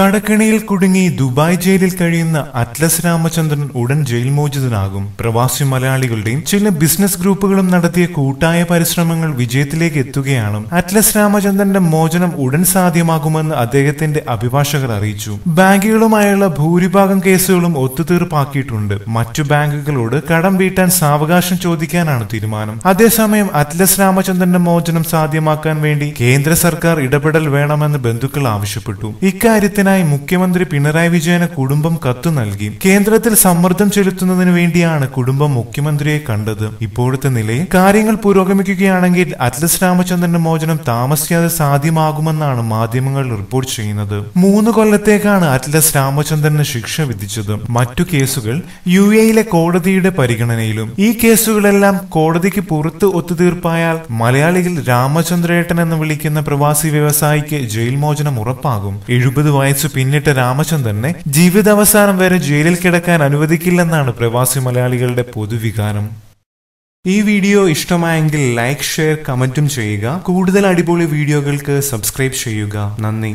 കടക്കണിയിൽ കുടുങ്ങി ദുബായ് ജയിലിൽ കഴിയുന്ന അറ്റ്ലസ് രാമചന്ദ്രൻ ഉടൻ ജയിൽ മോചിതനാകും. പ്രവാസി മലയാളികളുടെയും ചില ബിസിനസ് ഗ്രൂപ്പുകളും നടത്തിയ കൂട്ടായ പരിശ്രമങ്ങൾ വിജയത്തിലേക്ക് എത്തുകയാണ്. അറ്റ്ലസ് രാമചന്ദ്രന്റെ മോചനം ഉടൻ സാധ്യമാകുമെന്ന് അദ്ദേഹത്തിന്റെ അഭിഭാഷകർ അറിയിച്ചു. ബാങ്കുകളുമായുള്ള ഭൂരിഭാഗം കേസുകളും ഒത്തുതീർപ്പാക്കിയിട്ടുണ്ട്. മറ്റു ബാങ്കുകളോട് കടം വീട്ടാൻ സാവകാശം ചോദിക്കാനാണ് തീരുമാനം. അതേസമയം അറ്റ്ലസ് രാമചന്ദ്രന്റെ മോചനം സാധ്യമാക്കാൻ വേണ്ടി കേന്ദ്ര സർക്കാർ ഇടപെടൽ വേണമെന്ന് ബന്ധുക്കൾ ആവശ്യപ്പെട്ടു. ഇക്കാര്യത്തിനായി മുഖ്യമന്ത്രി പിണറായി വിജയന് കുടുംബം കത്തു നൽകി. കേന്ദ്രത്തിൽ സമ്മർദ്ദം ചെലുത്തുന്നതിന് വേണ്ടിയാണ് കുടുംബം മുഖ്യമന്ത്രിയെ കണ്ടത്. ഇപ്പോഴത്തെ നിലയിൽ കാര്യങ്ങൾ പുരോഗമിക്കുകയാണെങ്കിൽ അറ്റ്ലസ് രാമചന്ദ്രന്റെ മോചനം താമസിയാതെ സാധ്യമാകുമെന്നാണ് മാധ്യമങ്ങൾ റിപ്പോർട്ട് ചെയ്യുന്നത്. മൂന്ന് കൊല്ലത്തേക്കാണ് അറ്റ്ലസ് രാമചന്ദ്രന് ശിക്ഷ വിധിച്ചത്. മറ്റു കേസുകൾ യു എയിലെ കോടതിയുടെ പരിഗണനയിലും. ഈ കേസുകളെല്ലാം കോടതിക്ക് പുറത്ത് ഒത്തുതീർപ്പായാൽ മലയാളികൾ രാമചന്ദ്രേട്ടൻ എന്ന് വിളിക്കുന്ന പ്രവാസി വ്യവസായിക്ക് ജയിൽ മോചനം ഉറപ്പാകും. എഴുപത് വയസ്സ് പിന്നിട്ട രാമചന്ദ്രനെ ജീവിതാവസാനം വരെ ജയിലിൽ കിടക്കാൻ അനുവദിക്കില്ലെന്നാണ് പ്രവാസി മലയാളികളുടെ പൊതുവികാരം. ഈ വീഡിയോ ഇഷ്ടമായെങ്കിൽ ലൈക്ക് ഷെയർ കമന്റും ചെയ്യുക. കൂടുതൽ അടിപൊളി വീഡിയോകൾക്ക് സബ്സ്ക്രൈബ് ചെയ്യുക. നന്ദി.